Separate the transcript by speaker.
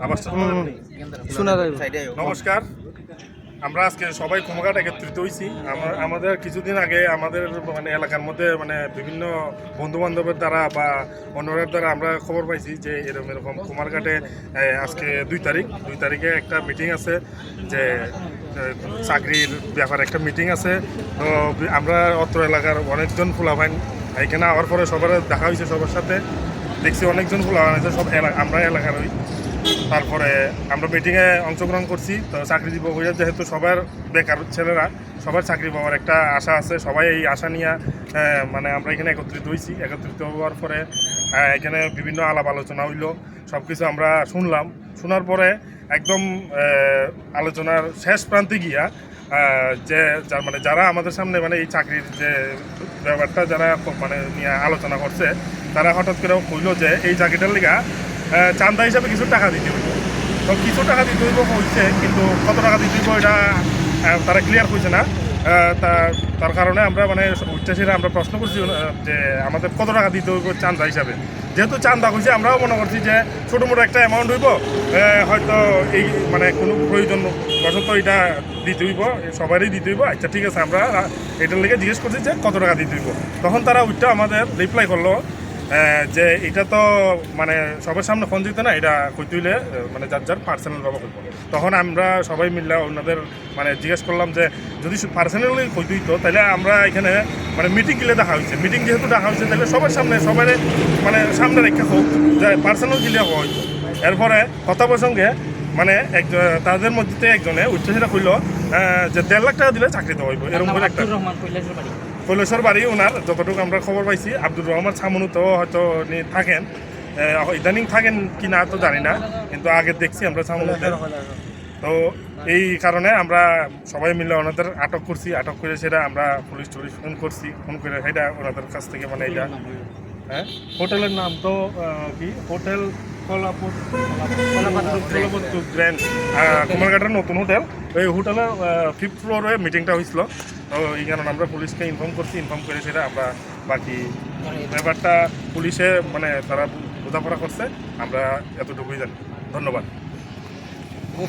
Speaker 1: আবার
Speaker 2: শোনা যায়
Speaker 1: নমস্কার। আমরা আজকে সবাই কুমাঘাট একত্রিত হয়েছি আমা- আমাদের কিছুদিন আগে আমাদের মানে এলাকার মধ্যে মানে বিভিন্ন বন্ধু বান্ধবের দ্বারা বা অন্যদের দ্বারা আমরা খবর পাইছি যে এরকম এরকম কুমারঘাটে আজকে দুই তারিখ। দুই তারিখে একটা মিটিং আছে যে চাকরির ব্যাপারে একটা মিটিং আছে। তো আমরা অত্র এলাকার অনেকজন ফুলাভাইন এখানে আওয়ার পরে সবার দেখা হয়েছে সবার সাথে। দেখছি অনেকজন খোলা আছে সব এলাকা আমরা এলাকার ওই। তারপরে আমরা মিটিংয়ে অংশগ্রহণ করছি, তো চাকরি দিব যেহেতু সবার বেকার ছেলেরা, সবার চাকরি পাওয়ার একটা আশা আছে, সবাই এই আশা নিয়ে মানে আমরা এখানে একত্রিত হয়েছি একত্রিত হওয়ার পরে এখানে বিভিন্ন আলাপ আলোচনা হইল সব কিছু আমরা শুনলাম। শোনার পরে একদম আলোচনার শেষ প্রান্তে গিয়া যে, যার মানে যারা আমাদের সামনে মানে এই চাকরির যে ব্যাপারটা যারা মানে নিয়ে আলোচনা করছে, তারা হঠাৎ করে কইলো যে এই চাকরিটার লিগা চান্দা হিসাবে কিছু টাকা দিতে হইব। তো কিছু টাকা দিতে হইব হইছে, কিন্তু কত টাকা দিতে হইব এটা তারা ক্লিয়ার করছে না। তার কারণে আমরা মানে উচ্চাসীরা আমরা প্রশ্ন করছি যে আমাদের কত টাকা দিতে হইব চান্দা হিসাবে। যেহেতু চান্দা হয়েছে আমরাও মনে করছি যে ছোটো মোটো একটা অ্যামাউন্ট হইব হয়তো এই মানে কোনো প্রয়োজন বশত এটা দিতে হইব সবারই দিতে হইব। আচ্ছা ঠিক আছে, আমরা এটার লেগে জিজ্ঞেস করছি যে কত টাকা দিতে হইব। তখন তারা ওইটা আমাদের রিপ্লাই করল যে এটা তো মানে সবার সামনে ফোন দিতে না এটা কইতে হইলে মানে যার যার পার্সোনাল ব্যবহার করব তখন আমরা সবাই মিললে ওনাদের মানে জিজ্ঞেস করলাম যে যদি পার্সোনালি কইতে হইতো তাহলে আমরা এখানে মানে মিটিং গিলে দেখা হয়েছে মিটিং যেহেতু দেখা হয়েছে তাহলে সবার সামনে সবাই মানে সামনে রেখে হোক যে পার্সোনাল গিলে হইতো এরপরে কথা প্রসঙ্গে মানে এক তাদের মধ্যে একজনে উচ্চশিরা কইল যে দেড় লাখ টাকা দিলে চাকরি দেওয়া হইব এরকম একটা
Speaker 2: কৈলাসের বাড়ি
Speaker 1: ওনার যতটুকু আমরা খবর পাইছি আব্দুর রহমান সামনুতো হয়তো উনি থাকেন। ইদানিং থাকেন কি না তো জানি না কিন্তু আগে দেখছি আমরা সামনুতে তো এই কারণে আমরা সবাই মিলে ওনাদের আটক করছি আটক করে সেটা আমরা পুলিশ টুলিশ ফোন করছি ফোন করে সেটা ওনাদের কাছ থেকে মানে এটা হ্যাঁ হোটেলের নাম তো কি? হোটেল কলাপুর কলাপত্তু গ্র্যান্ড কুমারঘাটের নতুন হোটেল। এই হোটেলের ফিফথ ফ্লোরে মিটিংটা হয়েছিল। তো এই কারণে আমরা পুলিশকে ইনফর্ম করছি ইনফর্ম করে সেটা আমরা বাকি ব্যাপারটা পুলিশে মানে তারা বোঝাপড়া করছে। আমরা এতটুকুই জানি। ধন্যবাদ।